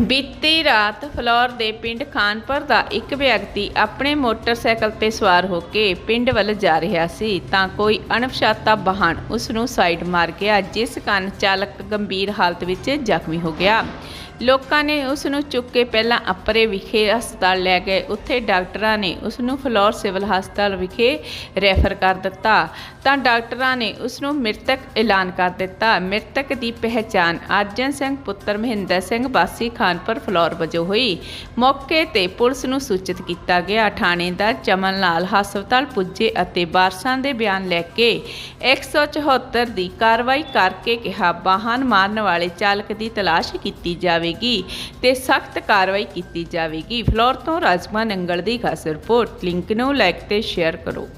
ਬੀਤੀ ਰਾਤ ਫਲੋਰ ਦੇ ਪਿੰਡ ਖਾਨਪੁਰ ਦਾ ਇੱਕ ਵਿਅਕਤੀ ਆਪਣੇ ਮੋਟਰਸਾਈਕਲ ਤੇ ਸਵਾਰ ਹੋ ਕੇ ਪਿੰਡ ਵੱਲ ਜਾ ਰਿਹਾ ਸੀ, ਤਾਂ ਕੋਈ ਅਣਪਛਾਤਾ ਵਾਹਨ ਉਸ ਨੂੰ ਸਾਈਡ ਮਾਰ ਗਿਆ, ਜਿਸ ਕਾਰਨ ਚਾਲਕ ਗੰਭੀਰ ਹਾਲਤ ਵਿੱਚ ਜ਼ਖਮੀ ਹੋ ਗਿਆ। ਲੋਕਾਂ ਨੇ ਉਸ ਨੂੰ ਚੁੱਕ ਕੇ ਪਹਿਲਾਂ ਅਪਰੇ ਵਿਖੇ ਹਸਪਤਾਲ ਲੈ ਗਏ। ਉੱਥੇ ਡਾਕਟਰਾਂ ਨੇ ਉਸ ਨੂੰ ਫਲੋਰ ਸਿਵਲ ਹਸਪਤਾਲ ਵਿਖੇ ਰੈਫਰ ਕਰ ਦਿੱਤਾ। ਤਾਂ ਡਾਕਟਰਾਂ ਨੇ ਉਸ ਨੂੰ ਮ੍ਰਿਤਕ ਐਲਾਨ ਕਰ ਦਿੱਤਾ। ਮ੍ਰਿਤਕ ਦੀ ਪਹਿਚਾਣ ਅਰਜਨ ਸਿੰਘ ਪੁੱਤਰ ਮਹਿੰਦਰ ਸਿੰਘ ਵਾਸੀ ਖਾਨਪੁਰ ਫਲੋਰ ਵਜੋਂ ਹੋਈ। ਮੌਕੇ ਤੇ ਪੁਲਿਸ ਨੂੰ ਸੂਚਿਤ ਕੀਤਾ ਗਿਆ ਥਾਣੇਦਾਰ ਚਮਨ ਲਾਲ ਹਸਪਤਾਲ ਪੁੱਜੇ ਅਤੇ ਵਾਰਸਾਂ ਦੇ ਬਿਆਨ ਲੈ ਕੇ 174 ਦੀ ਕਾਰਵਾਈ ਕਰਕੇ ਕਿਹਾ, ਵਾਹਨ ਮਾਰਨ ਵਾਲੇ ਚਾਲਕ ਦੀ ਤਲਾਸ਼ ਕੀਤੀ ਜਾਵੇ ਜਾਵੇਗੀ ਤੇ ਸਖਤ ਕਾਰਵਾਈ ਕੀਤੀ ਜਾਵੇਗੀ। ਫਲੋਰ ਤੋਂ ਰਾਜਮਾ ਨੰਗਲ ਦੀ ਖਾਸ ਰਿਪੋਰਟ, ਲਿੰਕ ਨੂੰ ਲਾਈਕ ਤੇ ਸ਼ੇਅਰ ਕਰੋ।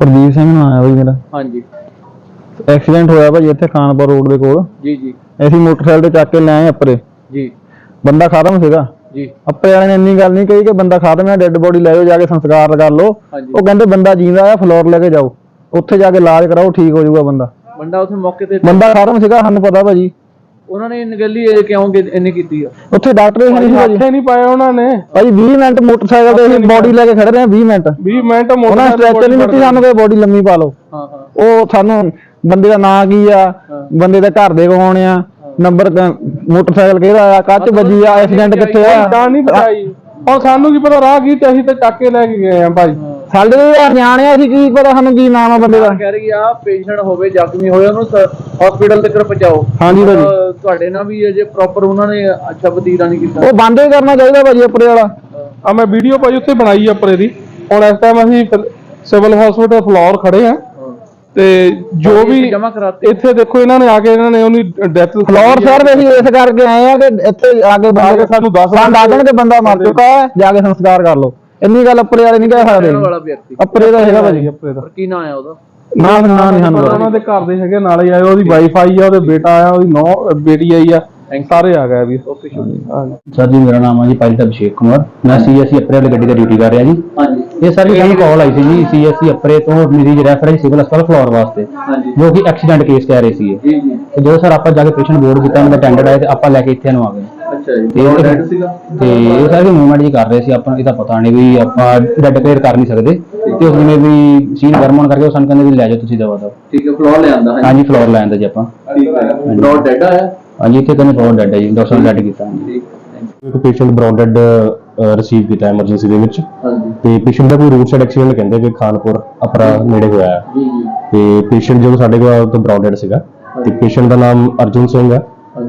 ਪ੍ਰਦੀਪ ਸਿੰਘ ਨਾਮ ਹੈ ਬਈ ਮੇਰਾ। ਹਾਂਜੀ। ਐਕਸੀਡੈਂਟ ਹੋਇਆ ਭਾਜੀ ਇੱਥੇ ਖਾਨਪੁਰ ਰੋਡ ਦੇ ਕੋਲ। ਜੀ ਜੀ। ਅਸੀਂ ਮੋਟਰਸਾਈਕਲ ਤੇ ਚੱਕ ਕੇ ਲੈ ਆਏ ਅੱਪਰੇ ਜੀ। ਬੰਦਾ ਖਤਮ ਸੀਗਾ। ਜੀ। ਅੱਪਰੇ ਵਾਲੇ ਨੇ ਇੰਨੀ ਗੱਲ ਨਹੀਂ ਕਹੀ ਕਿ ਬੰਦਾ ਖਤਮ ਹੈ ਡੈੱਡ ਬੋਡੀ ਲੈ ਜਾਓ ਜਾ ਕੇ ਸੰਸਕਾਰ ਕਰ ਲਓ। ਉਹ ਕਹਿੰਦੇ ਬੰਦਾ ਜਿੰਦਾ ਆ ਫਲੋਰ ਲੈ ਕੇ ਜਾਓ। ਉੱਥੇ ਜਾ ਕੇ ਇਲਾਜ ਕਰਾਓ ਠੀਕ ਹੋ ਜਾਊਗਾ ਬੰਦਾ। ਬੰਦਾ ਉੱਥੇ ਮੌਕੇ ਤੇ ਬੰਦਾ ਖਤਮ ਸੀਗਾ ਸਾਨੂੰ ਪਤਾ ਭਾਜੀ। ਉਹਨਾਂ ਨੇ ਨਗਲੀ ਇਹ ਕਿਉਂ ਕਿ ਇੰਨੇ ਕੀਤੀ ਆ? ਉੱਥੇ ਡਾਕਟਰ ਹੀ ਨਹੀਂ ਭਾਜੀ ਨਹੀਂ ਪਾਇਆ ਉਹਨਾਂ ਨੇ। ਭਾਜੀ 20 ਮਿੰਟ ਮੋਟਰਸਾਈਕਲ ਤੇ ਅਸੀਂ ਬੋਡੀ ਲੈ ਕੇ ਖੜੇ ਰਹੇ 20 ਮਿੰਟ। 20 ਮਿੰਟ ਉਹਨਾਂ ਸਟ੍ਰੈਚਰ ਨਹੀਂ ਦਿੱਤੀ ਸਾਨੂੰ ਕਿ ਬੋਡੀ ਲੰਮੀ ਪਾ ਲਓ। ਹਾਂ ਹਾਂ। ਉਹ ਸਾਨੂੰ ਬੰਦੇ ਦਾ ਨਾਂ ਕੀ ਆ? ਬੰਦੇ ਦੇ ਘਰ ਦੇ ਕੌਣ ਆ। ਨੰਬਰ ਮੋਟਰਸਾਈਕਲ ਕਿਹਦਾ ਆ? ਕੱਚ ਵੱਜੀ ਆ ਐਕਸੀਡੈਂਟ ਕਿੱਥੇ ਆ? ਤਾਂ ਨਹੀਂ ਪਤਾਈ ਹੁਣ ਸਾਨੂੰ ਕੀ ਪਤਾ ਰਾਹ ਕੀ ਤੇ ਅਸੀਂ ਤੇ ਚੱਕ ਕੇ ਲੈ ਕੇ ਗਏ ਆ ਭਾਈ। ਸਾਡੇ ਦੇ ਨਿਆਣੇ ਅਸੀਂ ਕੀ ਪਤਾ ਸਾਨੂੰ ਕੀ ਨਾਮ ਆ ਬੰਦੇ ਦਾ। ਕਹਿ ਰਹੀ ਆ ਪੇਸ਼ੈਂਟ ਹੋਵੇ ਜ਼ਖਮੀ ਹੋਇਆ ਉਹਨੂੰ ਹਸਪੀਟਲ ਤੱਕ ਪਹੁੰਚਾਓ। ਹਾਂਜੀ ਭਾਜੀ। ਅਹ ਤੁਹਾਡੇ ਨਾਲ ਵੀ ਅਜੇ ਪ੍ਰੋਪਰ ਉਹਨਾਂ ਨੇ ਅੱਛਾ ਵਤੀਰਾ ਨਹੀਂ ਕੀਤਾ। ਉਹ ਬੰਦ ਹੀ ਕਰਨਾ ਚਾਹੀਦਾ ਭਾਜੀ ਉੱਪਰੇ ਵਾਲਾ। ਆ ਮੈਂ ਵੀਡੀਓ ਭਾਈ ਉੱਥੇ ਬਣਾਈ ਆ ਪਰੇ ਦੀ। ਹੁਣ ਇਸ ਟਾਈਮ ਅਸੀਂ ਸਿਵਲ ਹਸਪੀਟਲ ਫਲੋਰ ਖੜੇ ਆ। ਤੇ ਜੋ ਵੀ ਜਮਾ ਕਰਾਤੇ। ਇੱਥੇ ਦੇਖੋ ਇਹਨਾਂ ਨੇ ਆ ਕੇ ਇਹਨਾਂ ਨੇ ਉਹਦੀ ਡੈਥ ਫਲੋਰ ਸਰ ਦੇ ਅਸੀਂ ਇਸ ਕਰਕੇ ਆਏ ਆ ਕਿ ਇੱਥੇ ਆ ਕੇ ਆ ਕੇ ਸਾਨੂੰ ਦੱਸ ਸਾਨੂੰ ਦੱਸ ਦੇਣ ਕਿ ਬੰਦਾ ਮਰ ਚੁੱਕਾ ਹੈ ਜਾ ਕੇ ਸੰਸਕਾਰ ਕਰ ਲਓ। ਇੰਨੀ ਗੱਲ ਉੱਪਰੇ ਵਾਲੇ ਨਹੀਂ ਕਹਿ ਸਕਦੇ। ਵਾਲਾ ਵਿਅਕਤੀ ਦਾ ਹੈਗਾ ਭਾਜੀ ਉੱਪਰੇ ਦਾ। ਪਰ ਕੀ ਨਾਂ ਆ ਉਹਦਾ? ਨਾ ਨਾ ਨਹੀਂ ਸਾਨੂੰ ਪਤਾ। ਉਹਨਾਂ ਦੇ ਘਰ ਦੇ ਹੈਗੇ ਨਾਲੇ ਆਏ ਉਹਦੀ ਵਾਈਫ ਆਈ ਆ ਉਹਦੇ ਬੇਟਾ ਆਇਆ ਉਹਦੀ ਨੌ ਬੇਟੀ ਆਈ ਆ ਸਾਰੇ ਆ ਗਏ ਵੀ। ਓਕੇ ਸ਼ੁਕਰੀਆ ਹਾਂਜੀ ਸਰ ਜੀ ਮੇਰਾ ਨਾਮ ਹੈ ਜੀ ਪਾਇਲਟ ਅਭਿਸ਼ੇਕ ਕੁਮਾਰ। ਮੈਂ ਸੀਐਸਸੀ ਅਪਰੇ ਵਾਲੀ ਗੱਡੀ ਤੇ ਡਿਊਟੀ ਕਰ ਰਿਹਾ ਜੀ। ਹਾਂਜੀ। ਇਹ ਸਰ ਜੀ ਸਾਨੂੰ ਕਾਲ ਆਈ ਸੀ ਜੀ ਸੀਐਸਸੀ ਅਪਰੇ ਤੋਂ ਮੇਰੀ ਰੈਫਰੈਂਸ ਸਿਵਲ ਹਸਪਤਾਲ ਫਲੋਰ ਵਾਸਤੇ ਹਾਂਜੀ। ਜੋ ਕਿ ਐਕਸੀਡੈਂਟ ਕੇਸ ਕਹਿ ਰਹੇ ਸੀ ਜੀ ਜੀ। ਤੇ ਜਦੋਂ ਸਰ ਆਪਾਂ ਜਾ ਕੇ ਪੇਸ਼ੈਂਟ ਬੋਰਡ ਕੀਤਾ ਉਹਨਾਂ ਦਾ ਅਟੈਂਡੈਂਟ ਆਇਆ ਤੇ ਆਪਾਂ ਲੈ ਕੇ ਇੱਥੇ ਨੂੰ ਆ ਗਏ। ਅੱਛਾ ਜੀ। ਤੇ ਉਹ ਇਹ- ਡੈਡ ਸੀਗਾ? ਤੇ ਇਹ ਸਾਰੇ ਮੂਵਮੈਂਟ ਜੀ ਕਰ ਰਹੇ ਸੀ ਆਪਾਂ ਨੂੰ ਇਹਦਾ ਪਤਾ ਨਹੀਂ ਵੀ ਆਪਾਂ ਡੈਡ ਕਲੀਅਰ ਕਰ ਨਹੀਂ ਸਕਦੇ। ਤੇ ਉਸ ਜਿਵੇਂ ਵੀ ਸੀਨ ਗਰਮਨ ਕਰਕੇ ਉਹ ਸਾਨੂੰ ਕਹਿੰਦੇ ਵੀ ਲੈ ਜਾਓ ਤੁਸੀਂ ਦਵਾ ਦੋ ਠੀਕ ਹੈ ਫਲੋਰ ਲਿਆਂਦਾ ਹਾਂਜੀ। ਹਾਂਜੀ ਫਲੋਰ ਲੈ ਆਂਦਾ ਜੀ ਆਪਾਂ। ਠੀਕ ਹੈ ਫਲੋਰ ਡੈਡ ਆਇਆ ਹਾਂਜੀ ਇੱਥੇ ਕਹਿੰਦੇ ਫਲੋਰ ਡੈਡ ਹੈ ਜੀ ਡਾਕਟਰ ਨੇ ਡੈਡ ਕੀਤਾ ਹਾਂਜੀ। ਠੀਕ ਇੱਕ ਪੇਸ਼ੈਂਟ ਬ੍ਰੌਡਡ ਰਿਸੀਵ ਕੀਤਾ ਐਮਰਜੈਂਸੀ ਦੇ ਵਿੱਚ। ਹਾਂਜੀ। ਤੇ ਪੇਸ਼ੈਂਟ ਦਾ ਕੋਈ ਰੋਡ ਸਾਈਡ ਐਕਸੀਡੈਂਟ ਕਹਿੰਦੇ ਕਿ ਖਾਨਪੁਰ ਅਪਰਾ ਨੇੜੇ ਹੋਇਆ। ਹੈ ਜੀ ਜੀ। ਤੇ ਪੇਸ਼ੈਂਟ ਜਦੋਂ ਸਾਡੇ ਕੋਲ ਤਾਂ ਬ੍ਰੌਡਡ ਸੀਗਾ। ਤੇ ਪੇਸ਼ੈਂਟ ਦਾ ਨਾਮ ਅਰਜੁਨ ਸਿੰਘ ਹੈ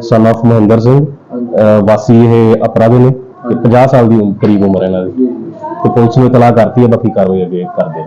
ਸਨ of ਮਹਿੰਦਰ ਸਿੰਘ। ਵਾਸੀ ਇਹ ਅਪਰਾ ਦੇ ਨੇ ਤੇ 50 ਸਾਲ ਦੀ ਉਮ- ਕਰੀਬ ਉਮਰ ਹੈ ਇਹਨਾਂ ਦੀ। ਤੇ ਪੁਲਿਸ ਨੂੰ ਇਤਲਾਹ ਕਰਤੀ ਹੈ ਬਾਕੀ ਕਾਰਵਾਈ ਅੱਗੇ ਕਰਦੇ ਆ